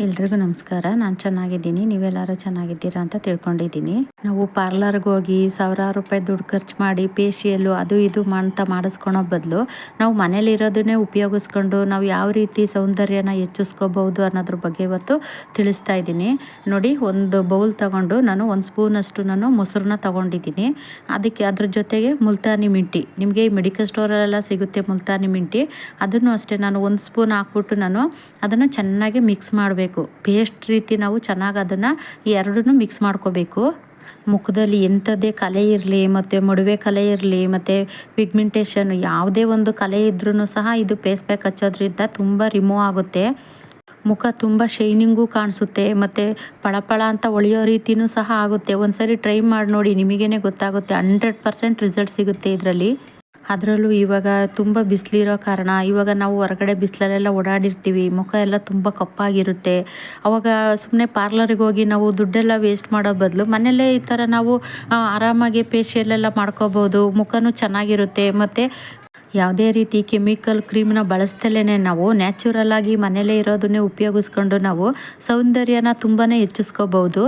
ಎಲ್ರಿಗೂ ನಮಸ್ಕಾರ. ನಾನು ಚೆನ್ನಾಗಿದ್ದೀನಿ. ನೀವೆಲ್ಲರೂ ಚೆನ್ನಾಗಿದ್ದೀರಾ ಅಂತ ತಿಳ್ಕೊಂಡಿದ್ದೀನಿ. ನಾವು ಪಾರ್ಲರ್ಗೆ ಹೋಗಿ ಸಾವಿರಾರು ರೂಪಾಯಿ ದುಡ್ಡು ಖರ್ಚು ಮಾಡಿ ಪೇಶಿಯಲ್ಲು ಅದು ಇದು ಅಂತ ಮಾಡಿಸ್ಕೊಳೋ ಬದಲು ನಾವು ಮನೇಲಿರೋದನ್ನೇ ಉಪಯೋಗಿಸ್ಕೊಂಡು ನಾವು ಯಾವ ರೀತಿ ಸೌಂದರ್ಯನ ಹೆಚ್ಚಿಸ್ಕೋಬಹುದು ಅನ್ನೋದ್ರ ಬಗ್ಗೆ ಇವತ್ತು ತಿಳಿಸ್ತಾ ಇದ್ದೀನಿ. ನೋಡಿ, ಒಂದು ಬೌಲ್ ತಗೊಂಡು ನಾನು ಒಂದು ಸ್ಪೂನಷ್ಟು ನಾನು ಮೊಸರನ್ನ ತಗೊಂಡಿದ್ದೀನಿ. ಅದಕ್ಕೆ ಅದ್ರ ಜೊತೆಗೆ ಮುಲ್ತಾನಿ ಮಿಂಟಿ. ನಿಮಗೆ ಈ ಮೆಡಿಕಲ್ ಸ್ಟೋರಲ್ಲೆಲ್ಲ ಸಿಗುತ್ತೆ ಮುಲ್ತಾನಿ ಮಿಂಟಿ. ಅದನ್ನು ಅಷ್ಟೇ ನಾನು ಒಂದು ಸ್ಪೂನ್ ಹಾಕ್ಬಿಟ್ಟು ನಾನು ಅದನ್ನು ಚೆನ್ನಾಗಿ ಮಿಕ್ಸ್ ಮಾಡಬೇಕು. ಪೇಸ್ಟ್ ರೀತಿ ನಾವು ಚೆನ್ನಾಗಿ ಅದನ್ನು ಎರಡನ್ನೂ ಮಿಕ್ಸ್ ಮಾಡ್ಕೋಬೇಕು. ಮುಖದಲ್ಲಿ ಎಂಥದ್ದೇ ಕಲೆ ಇರಲಿ, ಮತ್ತು ಮೊಡವೆ ಕಲೆ ಇರಲಿ, ಮತ್ತು ಪಿಗ್ಮೆಂಟೇಷನ್ ಯಾವುದೇ ಒಂದು ಕಲೆ ಇದ್ರೂ ಸಹ ಇದು ಪೇಸ್ ಪ್ಯಾಕ್ ಹಚ್ಚೋದ್ರಿಂದ ತುಂಬ ರಿಮೂವ್ ಆಗುತ್ತೆ. ಮುಖ ತುಂಬ ಶೈನಿಂಗು ಕಾಣಿಸುತ್ತೆ, ಮತ್ತು ಪಳಪಳ ಅಂತ ಒಳೆಯೋ ರೀತಿಯೂ ಸಹ ಆಗುತ್ತೆ. ಒಂದ್ಸರಿ ಟ್ರೈ ಮಾಡಿ ನೋಡಿ ನಿಮಗೇ ಗೊತ್ತಾಗುತ್ತೆ ಹಂಡ್ರೆಡ್ ಪರ್ಸೆಂಟ್ ರಿಸಲ್ಟ್ ಸಿಗುತ್ತೆ ಇದರಲ್ಲಿ. ಅದರಲ್ಲೂ ಇವಾಗ ತುಂಬ ಬಿಸಿಲಿರೋ ಕಾರಣ, ಇವಾಗ ನಾವು ಹೊರಗಡೆ ಬಿಸಿಲಲ್ಲೆಲ್ಲ ಓಡಾಡಿರ್ತೀವಿ, ಮುಖ ಎಲ್ಲ ತುಂಬ ಕಪ್ಪಾಗಿರುತ್ತೆ. ಅವಾಗ ಸುಮ್ಮನೆ ಪಾರ್ಲರಿಗೆ ಹೋಗಿ ನಾವು ದುಡ್ಡೆಲ್ಲ ವೇಸ್ಟ್ ಮಾಡೋ ಬದಲು ಮನೆಯಲ್ಲೇ ಈ ಥರ ನಾವು ಆರಾಮಾಗಿ ಫೇಶಿಯಲೆಲ್ಲ ಮಾಡ್ಕೋಬೋದು, ಮುಖನೂ ಚೆನ್ನಾಗಿರುತ್ತೆ. ಮತ್ತು ಯಾವುದೇ ರೀತಿ ಕೆಮಿಕಲ್ ಕ್ರೀಮ್ನ ಬಳಸ್ದಲೇ ನಾವು ನ್ಯಾಚುರಲ್ ಆಗಿ ಮನೇಲೇ ಇರೋದನ್ನೇ ಉಪಯೋಗಿಸ್ಕೊಂಡು ನಾವು ಸೌಂದರ್ಯನ ತುಂಬಾ ಹೆಚ್ಚಿಸ್ಕೋಬೋದು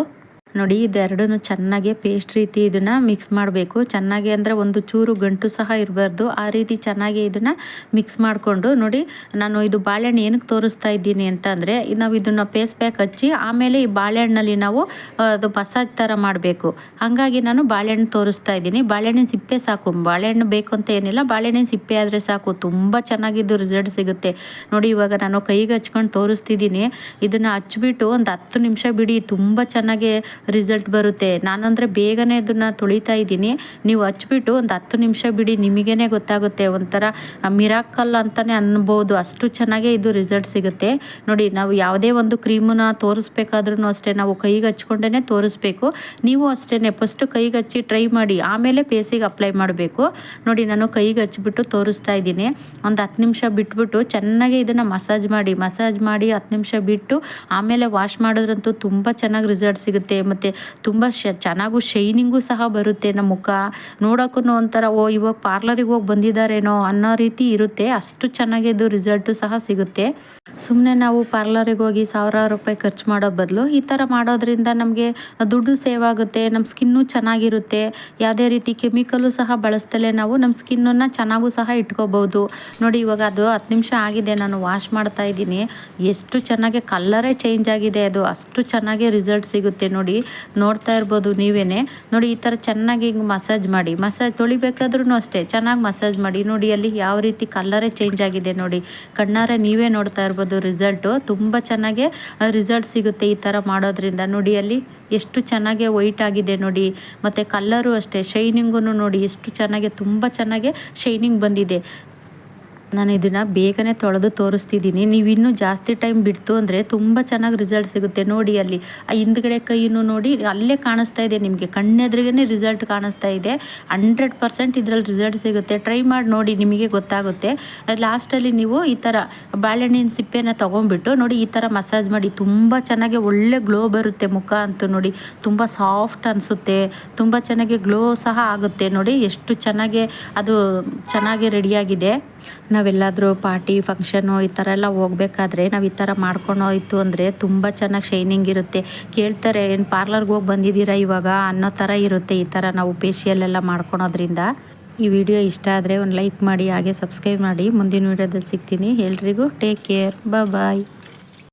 ನೋಡಿ ಇದೆರಡೂ ಚೆನ್ನಾಗಿ ಪೇಸ್ಟ್ ರೀತಿ ಇದನ್ನು ಮಿಕ್ಸ್ ಮಾಡಬೇಕು. ಚೆನ್ನಾಗಿ ಅಂದರೆ ಒಂದು ಚೂರು ಗಂಟು ಸಹ ಇರಬಾರ್ದು. ಆ ರೀತಿ ಚೆನ್ನಾಗಿ ಇದನ್ನು ಮಿಕ್ಸ್ ಮಾಡಿಕೊಂಡು ನೋಡಿ, ನಾನು ಇದು ಬಾಳೆಹಣ್ಣು ಏನಕ್ಕೆ ತೋರಿಸ್ತಾ ಇದ್ದೀನಿ ಅಂತ ಅಂದರೆ ನಾವು ಇದನ್ನು ಪೇಸ್ಟ್ ಪ್ಯಾಕ್ ಹಚ್ಚಿ, ಆಮೇಲೆ ಈ ಬಾಳೆಹಣ್ಣಲ್ಲಿ ನಾವು ಅದು ಮಸಾಜ್ ಥರ ಮಾಡಬೇಕು. ಹಾಗಾಗಿ ನಾನು ಬಾಳೆಹಣ್ಣು ತೋರಿಸ್ತಾ ಇದ್ದೀನಿ. ಬಾಳೆಹಣ್ಣಿನ ಸಿಪ್ಪೆ ಸಾಕು. ಬಾಳೆಹಣ್ಣು ಬೇಕು ಅಂತ ಏನಿಲ್ಲ, ಬಾಳೆಹಣ್ಣಿನ ಸಿಪ್ಪೆ ಆದರೆ ಸಾಕು. ತುಂಬ ಚೆನ್ನಾಗಿದ್ದು ರಿಸಲ್ಟ್ ಸಿಗುತ್ತೆ. ನೋಡಿ, ಇವಾಗ ನಾನು ಕೈಗೆ ಹಚ್ಕೊಂಡು ತೋರಿಸ್ತಿದ್ದೀನಿ. ಇದನ್ನು ಹಚ್ಬಿಟ್ಟು ಒಂದು ಹತ್ತು ನಿಮಿಷ ಬಿಡಿ. ತುಂಬ ಚೆನ್ನಾಗಿ ರಿಸಲ್ಟ್ ಬರುತ್ತೆ. ನಾನಂದರೆ ಬೇಗನೆ ಅದನ್ನು ತೊಳಿತಾ ಇದ್ದೀನಿ. ನೀವು ಹಚ್ಬಿಟ್ಟು ಒಂದು ಹತ್ತು ನಿಮಿಷ ಬಿಡಿ ನಿಮಗೇ ಗೊತ್ತಾಗುತ್ತೆ. ಒಂಥರ ಮಿರಾಕಲ್ ಅಂತಲೇ ಅನ್ಬೋದು. ಅಷ್ಟು ಚೆನ್ನಾಗೇ ಇದು ರಿಸಲ್ಟ್ ಸಿಗುತ್ತೆ. ನೋಡಿ, ನಾವು ಯಾವುದೇ ಒಂದು ಕ್ರೀಮನ್ನ ತೋರಿಸ್ಬೇಕಾದ್ರೂ ಅಷ್ಟೇ, ನಾವು ಕೈಗೆ ಹಚ್ಕೊಂಡೇ ತೋರಿಸ್ಬೇಕು. ನೀವು ಅಷ್ಟೇ ಫಸ್ಟು ಕೈಗೆ ಹಚ್ಚಿ ಟ್ರೈ ಮಾಡಿ, ಆಮೇಲೆ ಫೇಸಿಗೆ ಅಪ್ಲೈ ಮಾಡಬೇಕು. ನೋಡಿ, ನಾನು ಕೈಗೆ ಹಚ್ಬಿಟ್ಟು ತೋರಿಸ್ತಾ ಇದ್ದೀನಿ. ಒಂದು ಹತ್ತು ನಿಮಿಷ ಬಿಟ್ಬಿಟ್ಟು ಚೆನ್ನಾಗಿ ಇದನ್ನು ಮಸಾಜ್ ಮಾಡಿ ಮಸಾಜ್ ಮಾಡಿ ಹತ್ತು ನಿಮಿಷ ಬಿಟ್ಟು, ಆಮೇಲೆ ವಾಶ್ ಮಾಡೋದ್ರಂತೂ ತುಂಬ ಚೆನ್ನಾಗಿ ರಿಸಲ್ಟ್ ಸಿಗುತ್ತೆ. ಮತ್ತು ತುಂಬ ಶ ಚೆನ್ನಾಗೂ ಶೈನಿಂಗು ಸಹ ಬರುತ್ತೆ ನಮ್ಮ ಮುಖ. ನೋಡೋಕ್ಕೂ ಒಂಥರ, ಓ, ಇವಾಗ ಪಾರ್ಲರಿಗೆ ಹೋಗಿ ಬಂದಿದ್ದಾರೇನೋ ಅನ್ನೋ ರೀತಿ ಇರುತ್ತೆ. ಅಷ್ಟು ಚೆನ್ನಾಗಿ ಇದು ರಿಸಲ್ಟು ಸಹ ಸಿಗುತ್ತೆ. ಸುಮ್ಮನೆ ನಾವು ಪಾರ್ಲರಿಗೆ ಹೋಗಿ ಸಾವಿರಾರು ರೂಪಾಯಿ ಖರ್ಚು ಮಾಡೋ ಬದಲು ಈ ಥರ ಮಾಡೋದ್ರಿಂದ ನಮಗೆ ದುಡ್ಡು ಸೇವ್ ಆಗುತ್ತೆ, ನಮ್ಮ ಸ್ಕಿನ್ನು ಚೆನ್ನಾಗಿರುತ್ತೆ. ಯಾವುದೇ ರೀತಿ ಕೆಮಿಕಲ್ಲು ಸಹ ಬಳಸ್ತಲೇ ನಾವು ನಮ್ಮ ಸ್ಕಿನ್ನನ್ನು ಚೆನ್ನಾಗೂ ಸಹ ಇಟ್ಕೋಬೋದು. ನೋಡಿ, ಇವಾಗ ಅದು ಹತ್ತು ನಿಮಿಷ ಆಗಿದೆ, ನಾನು ವಾಶ್ ಮಾಡ್ತಾ ಇದ್ದೀನಿ. ಎಷ್ಟು ಚೆನ್ನಾಗಿ ಕಲ್ಲರೇ ಚೇಂಜ್ ಆಗಿದೆ ಅದು. ಅಷ್ಟು ಚೆನ್ನಾಗಿ ರಿಸಲ್ಟ್ ಸಿಗುತ್ತೆ ನೋಡಿ. ನೋಡ್ತಾ ಇರ್ಬೋದು ನೀವೇ ನೋಡಿ, ಈ ಥರ ಚೆನ್ನಾಗಿ ಹಿಂಗೆ ಮಸಾಜ್ ಮಾಡಿ. ಮಸಾಜ್ ತೊಳಿಬೇಕಾದ್ರೂ ಅಷ್ಟೇ. ಚೆನ್ನಾಗಿ ಮಸಾಜ್ ಮಾಡಿ. ನೋಡಿ, ಅಲ್ಲಿ ಯಾವ ರೀತಿ ಕಲ್ಲರೇ ಚೇಂಜ್ ಆಗಿದೆ ನೋಡಿ. ಕಣ್ಣಾರೆ ನೀವೇ ನೋಡ್ತಾ ಇರ್ಬೋದು ರಿಸಲ್ಟು ತುಂಬ ಚೆನ್ನಾಗೆ ರಿಸಲ್ಟ್ ಸಿಗುತ್ತೆ ಈ ಥರ ಮಾಡೋದ್ರಿಂದ. ನೋಡಿ, ಅಲ್ಲಿ ಎಷ್ಟು ಚೆನ್ನಾಗೆ ವೈಟ್ ಆಗಿದೆ ನೋಡಿ. ಮತ್ತು ಕಲ್ಲರು ಅಷ್ಟೇ. ಶೈನಿಂಗು ನೋಡಿ, ಎಷ್ಟು ಚೆನ್ನಾಗೆ, ತುಂಬ ಚೆನ್ನಾಗೆ ಶೈನಿಂಗ್ ಬಂದಿದೆ. ನಾನು ಇದನ್ನು ಬೇಗನೆ ತೊಳೆದು ತೋರಿಸ್ತಿದ್ದೀನಿ. ನೀವು ಇನ್ನೂ ಜಾಸ್ತಿ ಟೈಮ್ ಬಿಡ್ತು ಅಂದರೆ ತುಂಬ ಚೆನ್ನಾಗಿ ರಿಸಲ್ಟ್ ಸಿಗುತ್ತೆ ನೋಡಿ ಅಲ್ಲಿ. ಆ ಹಿಂದ್ಗಡೆ ಕೈಯನ್ನು ನೋಡಿ, ಅಲ್ಲೇ ಕಾಣಿಸ್ತಾ ಇದೆ ನಿಮಗೆ. ಕಣ್ಣೆದ್ರಿಗೇ ರಿಸಲ್ಟ್ ಕಾಣಿಸ್ತಾ ಇದೆ. ಹಂಡ್ರೆಡ್ ಪರ್ಸೆಂಟ್ ಇದರಲ್ಲಿ ರಿಸಲ್ಟ್ ಸಿಗುತ್ತೆ. ಟ್ರೈ ಮಾಡಿ ನೋಡಿ, ನಿಮಗೆ ಗೊತ್ತಾಗುತ್ತೆ. ಲಾಸ್ಟಲ್ಲಿ ನೀವು ಈ ಥರ ಬಾಳೆಹಣ್ಣಿನ ಸಿಪ್ಪೆನ ತೊಗೊಂಡ್ಬಿಟ್ಟು ನೋಡಿ, ಈ ಥರ ಮಸಾಜ್ ಮಾಡಿ. ತುಂಬ ಚೆನ್ನಾಗಿ ಒಳ್ಳೆ ಗ್ಲೋ ಬರುತ್ತೆ ಮುಖ ಅಂತೂ ನೋಡಿ. ತುಂಬ ಸಾಫ್ಟ್ ಅನಿಸುತ್ತೆ. ತುಂಬ ಚೆನ್ನಾಗಿ ಗ್ಲೋ ಸಹ ಆಗುತ್ತೆ ನೋಡಿ. ಎಷ್ಟು ಚೆನ್ನಾಗಿ ಅದು ಚೆನ್ನಾಗಿ ರೆಡಿಯಾಗಿದೆ ನಾವೆಲ್ಲಾದರೂ ಪಾರ್ಟಿ ಫಂಕ್ಷನು ಈ ಥರ ಎಲ್ಲ ಹೋಗ್ಬೇಕಾದ್ರೆ ನಾವು ಈ ಥರ ಮಾಡ್ಕೊಂಡು ಹೋಯ್ತು ಅಂದರೆ ತುಂಬ ಚೆನ್ನಾಗಿ ಶೈನಿಂಗ್ ಇರುತ್ತೆ. ಕೇಳ್ತಾರೆ, ಏನು ಪಾರ್ಲರ್ಗೆ ಹೋಗಿ ಬಂದಿದ್ದೀರಾ ಇವಾಗ ಅನ್ನೋ ಥರ ಇರುತ್ತೆ ಈ ಥರ ನಾವು ಫೇಶಿಯಲ್ ಎಲ್ಲ ಮಾಡ್ಕೊಳೋದ್ರಿಂದ. ಈ ವಿಡಿಯೋ ಇಷ್ಟ ಆದರೆ ಒಂದು ಲೈಕ್ ಮಾಡಿ, ಹಾಗೆ ಸಬ್ಸ್ಕ್ರೈಬ್ ಮಾಡಿ. ಮುಂದಿನ ವೀಡಿಯೋದಲ್ಲಿ ಸಿಗ್ತೀನಿ. ಎಲ್ರಿಗೂ ಟೇಕ್ ಕೇರ್ ಬಾಯ್